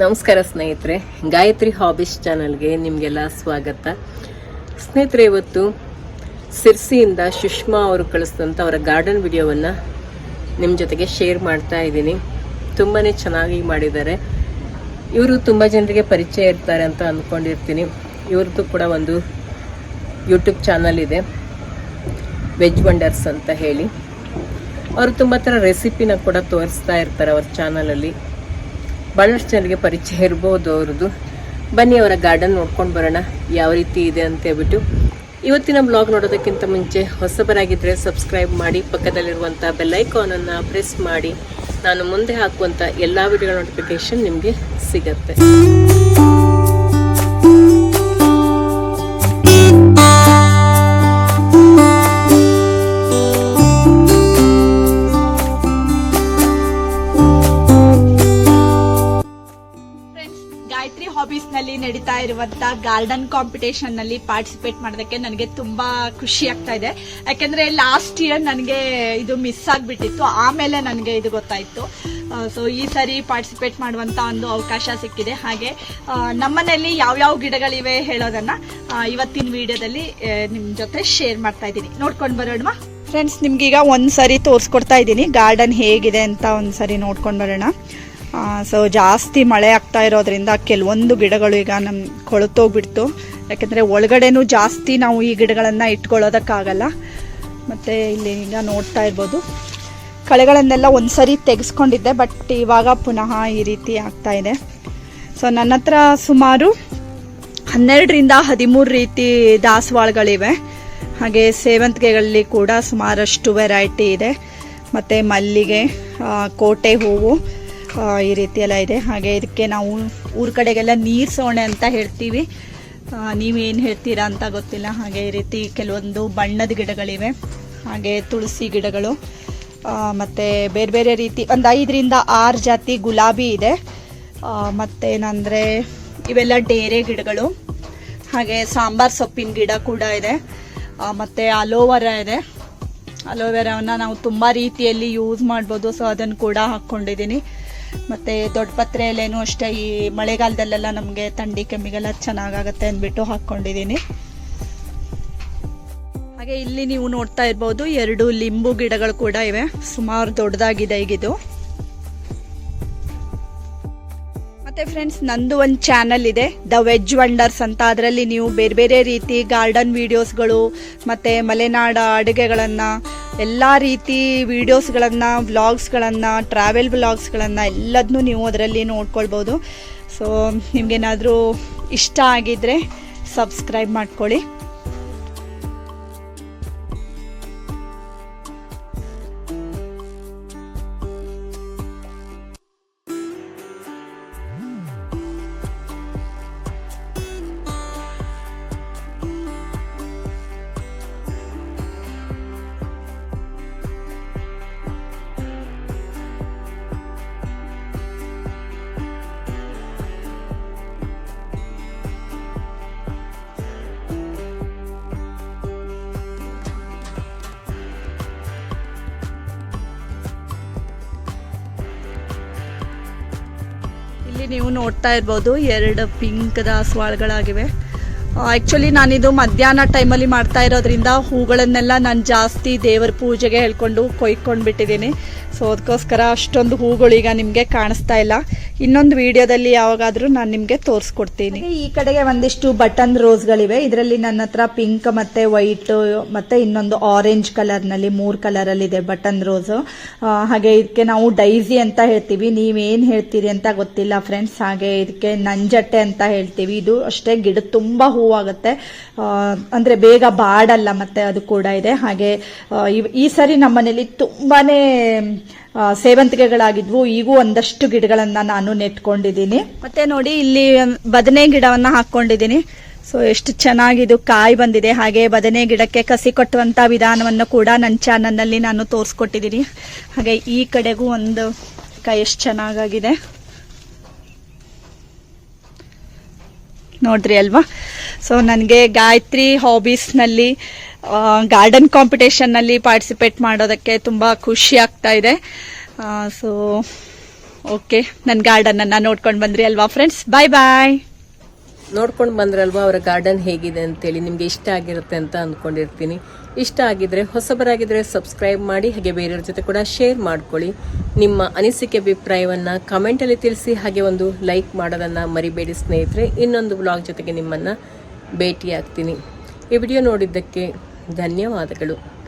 ನಮಸ್ಕಾರ ಸ್ನೇಹಿತರೆ, ಗಾಯತ್ರಿ ಹಾಬೀಸ್ ಚಾನಲ್ಗೆ ನಿಮಗೆಲ್ಲ ಸ್ವಾಗತ. ಸ್ನೇಹಿತರೆ, ಇವತ್ತು ಸಿರ್ಸಿಯಿಂದ ಸುಷ್ಮಾ ಅವರು ಕಳಿಸಿದಂಥ ಅವರ ಗಾರ್ಡನ್ ವಿಡಿಯೋವನ್ನು ನಿಮ್ಮ ಜೊತೆಗೆ ಶೇರ್ ಮಾಡ್ತಾ ಇದ್ದೀನಿ. ತುಂಬಾ ಚೆನ್ನಾಗಿ ಮಾಡಿದ್ದಾರೆ. ಇವರು ತುಂಬ ಜನರಿಗೆ ಪರಿಚಯ ಇರ್ತಾರೆ ಅಂತ ಅಂದ್ಕೊಂಡಿರ್ತೀನಿ ಇವ್ರದ್ದು ಕೂಡ ಒಂದು ಯೂಟ್ಯೂಬ್ ಚಾನಲ್ ಇದೆ. ವೆಜ್ ವಂಡರ್ಸ್ ಅಂತ ಹೇಳಿ. ಅವರು ತುಂಬ ಥರ ರೆಸಿಪಿನ ಕೂಡ ತೋರಿಸ್ತಾ ಇರ್ತಾರೆ ಅವ್ರ ಚಾನಲಲ್ಲಿ ಭಾಳಷ್ಟು ಜನರಿಗೆ ಪರಿಚಯ ಇರ್ಬೋದು ಅವ್ರದ್ದು. ಬನ್ನಿ ಅವರ ಗಾರ್ಡನ್ ನೋಡ್ಕೊಂಡು ಬರೋಣ, ಯಾವ ರೀತಿ ಇದೆ ಅಂತ ಹೇಳ್ಬಿಟ್ಟು. ಇವತ್ತಿನ ಬ್ಲಾಗ್ ನೋಡೋದಕ್ಕಿಂತ ಮುಂಚೆ ಹೊಸಬರಾಗಿದ್ದರೆ ಸಬ್ಸ್ಕ್ರೈಬ್ ಮಾಡಿ ಪಕ್ಕದಲ್ಲಿರುವಂಥ ಬೆಲ್ಲೈಕಾನನ್ನು ಪ್ರೆಸ್ ಮಾಡಿ. ನಾನು ಮುಂದೆ ಹಾಕುವಂಥ ಎಲ್ಲ ವಿಡಿಯೋ ನೋಟಿಫಿಕೇಶನ್ ನಿಮಗೆ ಸಿಗತ್ತೆ. ಗಾಯತ್ರಿ ಹಾಬೀಸ್ನಲ್ಲಿ ನಡೀತಾ ಇರುವಂತ ಗಾರ್ಡನ್ ಕಾಂಪಿಟೇಷನ್ನಲ್ಲಿ ಪಾರ್ಟಿಸಿಪೇಟ್ ಮಾಡೋದಕ್ಕೆ ನನಗೆ ತುಂಬಾ ಖುಷಿ ಆಗ್ತಾ ಇದೆ. ಯಾಕಂದ್ರೆ ಲಾಸ್ಟ್ ಇಯರ್ ನನಗೆ ಇದು ಮಿಸ್ ಆಗ್ಬಿಟ್ಟಿತ್ತು. ಆಮೇಲೆ ನನಗೆ ಇದು ಗೊತ್ತಾಯ್ತು. ಸೊ ಈ ಸರಿ ಪಾರ್ಟಿಸಿಪೇಟ್ ಮಾಡುವಂತ ಒಂದು ಅವಕಾಶ ಸಿಕ್ಕಿದೆ. ಹಾಗೆ ನಮ್ಮನೆಯಲ್ಲಿ ಯಾವ್ಯಾವ ಗಿಡಗಳಿವೆ ಹೇಳೋದನ್ನ ಇವತ್ತಿನ ವಿಡಿಯೋದಲ್ಲಿ ನಿಮ್ ಜೊತೆ ಶೇರ್ ಮಾಡ್ತಾ ಇದ್ದೀನಿ. ನೋಡ್ಕೊಂಡು ಬರೋಣ ಫ್ರೆಂಡ್ಸ್ ನಿಮ್ಗೀಗ ಒಂದ್ಸರಿ ತೋರಿಸ್ಕೊಡ್ತಾ ಇದ್ದೀನಿ. ಗಾರ್ಡನ್ ಹೇಗಿದೆ ಅಂತ ಒಂದ್ಸರಿ ನೋಡ್ಕೊಂಡು ಬರೋಣ. ಸೊ ಜಾಸ್ತಿ ಮಳೆ ಆಗ್ತಾ ಇರೋದ್ರಿಂದ ಕೆಲವೊಂದು ಗಿಡಗಳು ಈಗ ನಮ್ ಕೊಳತೋಗ್ಬಿಡ್ತು. ಯಾಕೆಂದರೆ ಒಳಗಡೆನೂ ಜಾಸ್ತಿ ನಾವು ಈ ಗಿಡಗಳನ್ನು ಇಟ್ಕೊಳ್ಳೋದಕ್ಕಾಗಲ್ಲ. ಮತ್ತು ಇಲ್ಲಿ ಈಗ ನೋಡ್ತಾ ಇರ್ಬೋದು. ಕಳೆಗಳನ್ನೆಲ್ಲ ಒಂದ್ಸರಿ ತೆಗೆಸ್ಕೊಂಡಿದ್ದೆ ಬಟ್ ಇವಾಗ ಪುನಃ ಈ ರೀತಿ ಆಗ್ತಾ ಇದೆ. ಸೊ ನನ್ನ ಹತ್ರ ಸುಮಾರು ಹನ್ನೆರಡರಿಂದ ಹದಿಮೂರು ರೀತಿ ದಾಸವಾಳಗಳಿವೆ. ಹಾಗೆ ಸೇವಂತಿಗೆಗಳಲ್ಲಿ ಕೂಡ ಸುಮಾರಷ್ಟು ವೆರೈಟಿ ಇದೆ. ಮತ್ತು ಮಲ್ಲಿಗೆ ಕೋಟೆ ಹೂವು ಈ ರೀತಿ ಎಲ್ಲ ಇದೆ. ಹಾಗೆ ಇದಕ್ಕೆ ನಾವು ಊರ ಕಡೆಗೆಲ್ಲ ನೀರು ಸೋಣೆ ಅಂತ ಹೇಳ್ತೀವಿ. ನೀವೇನು ಹೇಳ್ತೀರಾ ಅಂತ ಗೊತ್ತಿಲ್ಲ. ಹಾಗೆ ಈ ರೀತಿ ಕೆಲವೊಂದು ಬಣ್ಣದ ಗಿಡಗಳಿವೆ. ಹಾಗೆ ತುಳಸಿ ಗಿಡಗಳು. ಮತ್ತು ಬೇರೆ ಬೇರೆ ರೀತಿ ಒಂದು ಐದರಿಂದ ಆರು ಜಾತಿ ಗುಲಾಬಿ ಇದೆ. ಮತ್ತೇನಂದರೆ ಇವೆಲ್ಲ ಡೇರೆ ಗಿಡಗಳು. ಹಾಗೆ ಸಾಂಬಾರ್ ಸೊಪ್ಪಿನ ಗಿಡ ಕೂಡ ಇದೆ. ಮತ್ತೆ ಅಲೋವೆರಾ ಇದೆ. ಅಲೋವೆರಾವನ್ನು ನಾವು ತುಂಬ ರೀತಿಯಲ್ಲಿ ಯೂಸ್ ಮಾಡ್ಬೋದು. ಸೊ ಅದನ್ನು ಕೂಡ ಹಾಕ್ಕೊಂಡಿದ್ದೀನಿ. ಮತ್ತು ದೊಡ್ಡ ಪತ್ರೆ ಅಷ್ಟೇ ಈ ಮಳೆಗಾಲದಲ್ಲೆಲ್ಲ ನಮಗೆ ಥಂಡಿ ಕೆಮ್ಮಿಗೆಲ್ಲ ಚೆನ್ನಾಗಾಗತ್ತೆ ಅಂದ್ಬಿಟ್ಟು ಹಾಕ್ಕೊಂಡಿದ್ದೀನಿ ಹಾಗೆ ಇಲ್ಲಿ ನೀವು ನೋಡ್ತಾ ಇರ್ಬೋದು ಎರಡು ಲಿಂಬು ಗಿಡಗಳು ಕೂಡ ಇವೆ. ಸುಮಾರು ದೊಡ್ಡದಾಗಿದೆ ಈಗಿದು. ಮತ್ತೆ ಫ್ರೆಂಡ್ಸ್ ನಂದು ಒಂದು ಚಾನಲ್ ಇದೆ ದ ವೆಜ್ ವಂಡರ್ಸ್ ಅಂತ. ಅದರಲ್ಲಿ ನೀವು ಬೇರೆ ಬೇರೆ ರೀತಿ ಗಾರ್ಡನ್ ವಿಡಿಯೋಸ್ಗಳು ಮತ್ತೆ ಮಲೆನಾಡ ಅಡುಗೆಗಳನ್ನು ಎಲ್ಲ ರೀತಿ ವಿಡಿಯೋಸ್ಗಳನ್ನು ವ್ಲಾಗ್ಸ್ಗಳನ್ನು ಟ್ರಾವೆಲ್ ವ್ಲಾಗ್ಸ್ಗಳನ್ನು ಎಲ್ಲದನ್ನೂ ನೀವು ಅದರಲ್ಲಿ ನೋಡ್ಕೊಳ್ಬೋದು. ಸೊ ನಿಮಗೇನಾದರೂ ಇಷ್ಟ ಆಗಿದ್ದರೆ ಸಬ್ಸ್ಕ್ರೈಬ್ ಮಾಡ್ಕೊಳ್ಳಿ. ಇಲ್ಲಿ ನೀವು ನೋಡ್ತಾ ಇರ್ಬೋದು. ಎರಡು ಪಿಂಕ್ ದಾಸವಾಳಗಳಾಗಿವೆ ಆ್ಯಕ್ಚುಲಿ ನಾನಿದು ಮಧ್ಯಾಹ್ನ ಟೈಮಲ್ಲಿ ಮಾಡ್ತಾ ಇರೋದ್ರಿಂದ ಹೂಗಳನ್ನೆಲ್ಲ ನಾನು ಜಾಸ್ತಿ ದೇವರ ಪೂಜೆಗೆ ಹೇಳ್ಕೊಂಡು ಕೊಯ್ಕೊಂಡು ಬಿಟ್ಟಿದ್ದೀನಿ ಸೊ ಅದಕ್ಕೋಸ್ಕರ ಅಷ್ಟೊಂದು ಹೂಗಳು ಈಗ ನಿಮಗೆ ಕಾಣಿಸ್ತಾ ಇಲ್ಲ. ಇನ್ನೊಂದು ವಿಡಿಯೋದಲ್ಲಿ ಯಾವಾಗಾದರೂ ನಾನು ನಿಮಗೆ ತೋರಿಸ್ಕೊಡ್ತೀನಿ. ಈ ಕಡೆಗೆ ಒಂದಿಷ್ಟು ಬಟನ್ ರೋಸ್ಗಳಿವೆ. ಇದರಲ್ಲಿ ನನ್ನ ಹತ್ರ ಪಿಂಕ್ ಮತ್ತು ವೈಟ್ ಮತ್ತು ಇನ್ನೊಂದು ಆರೆಂಜ್ ಕಲರ್ನಲ್ಲಿ ಮೂರು ಕಲರಲ್ಲಿದೆ ಬಟನ್ ರೋಸು. ಹಾಗೆ ಇದಕ್ಕೆ ನಾವು ಡೈಸಿ ಅಂತ ಹೇಳ್ತೀವಿ. ನೀವೇನು ಹೇಳ್ತೀರಿ ಅಂತ ಗೊತ್ತಿಲ್ಲ ಫ್ರೆಂಡ್ಸ್. ಹಾಗೆ ಇದಕ್ಕೆ ನಂಜಟ್ಟೆ ಅಂತ ಹೇಳ್ತೀವಿ. ಇದು ಅಷ್ಟೇ ಗಿಡ ತುಂಬ ಹೂವಾಗುತ್ತೆ. ಆಗುತ್ತೆ ಅಂದ್ರೆ ಬೇಗ ಬಾಡಲ್ಲ ಮತ್ತೆ ಅದು ಕೂಡ ಇದೆ. ಹಾಗೆ ಈ ಸರಿ ನಮ್ಮನೇಲಿ ತುಂಬಾನೇ ಸೇವಂತಿಗೆಗಳಾಗಿದ್ವು. ಈಗೂ ಒಂದಷ್ಟು ಗಿಡಗಳನ್ನ ನಾನು ನೆಟ್ಕೊಂಡಿದ್ದೀನಿ. ಮತ್ತೆ ನೋಡಿ, ಇಲ್ಲಿ ಬದನೆ ಗಿಡವನ್ನ ಹಾಕೊಂಡಿದ್ದೀನಿ ಸೊ, ಎಷ್ಟು ಚೆನ್ನಾಗಿದು ಕಾಯಿ ಬಂದಿದೆ. ಹಾಗೆ ಬದನೆ ಗಿಡಕ್ಕೆ ಕಸಿ ಕೊಟ್ಟುವಂತ ವಿಧಾನವನ್ನು ಕೂಡ ನನ್ನ ಚಾನಲ್ನಲ್ಲಿ ನಾನು ತೋರಿಸ್ಕೊಟ್ಟಿದ್ದೀನಿ. ಹಾಗೆ ಈ ಕಡೆಗೂ ಒಂದು ಕಾಯಿ ಎಷ್ಟು ಚೆನ್ನಾಗಾಗಿದೆ. ನೋಡ್ರಿ ಅಲ್ವಾ? ಸೊ ನನಗೆ ಗಾಯತ್ರಿ ಹಾಬೀಸ್ನಲ್ಲಿ ಗಾರ್ಡನ್ ಕಾಂಪಿಟೇಷನ್ನಲ್ಲಿ ಪಾರ್ಟಿಸಿಪೇಟ್ ಮಾಡೋದಕ್ಕೆ ತುಂಬ ಖುಷಿ ಆಗ್ತಾ ಇದೆ. ಸೊ ಓಕೆ ನನ್ನ ಗಾರ್ಡನನ್ನು ನೋಡ್ಕೊಂಡು ಬಂದ್ರಿ ಅಲ್ವಾ ಫ್ರೆಂಡ್ಸ್ ಬಾಯ್ ಬಾಯ್ ನೋಡ್ಕೊಂಡು ಬಂದ್ರಲ್ವಾ ಅವರ ಗಾರ್ಡನ್ ಹೇಗಿದೆ ಅಂತೇಳಿ ನಿಮಗೆ ಇಷ್ಟ ಆಗಿರುತ್ತೆ ಅಂತ ಅಂದ್ಕೊಂಡಿರ್ತೀನಿ ಇಷ್ಟ ಆಗಿದ್ರೆ, ಹೊಸಬರಾಗಿದ್ರೆ ಸಬ್ಸ್ಕ್ರೈಬ್ ಮಾಡಿ, ಹಾಗೆ ಬೇರೆಯವ್ರ ಜೊತೆ ಕೂಡ ಶೇರ್ ಮಾಡ್ಕೊಳ್ಳಿ. ನಿಮ್ಮ ಅನಿಸಿಕೆ ಅಭಿಪ್ರಾಯವನ್ನು ಕಮೆಂಟಲ್ಲಿ ತಿಳಿಸಿ, ಹಾಗೆ ಒಂದು ಲೈಕ್ ಮಾಡೋದನ್ನ ಮರಿಬೇಡಿ ಸ್ನೇಹಿತರೆ. ಇನ್ನೊಂದು ಬ್ಲಾಗ್ ಜೊತೆಗೆ ನಿಮ್ಮನ್ನ ಭೇಟಿ ಆಗ್ತೀನಿ ಈ ವಿಡಿಯೋ ನೋಡಿದ್ದಕ್ಕೆ ಧನ್ಯವಾದಗಳು.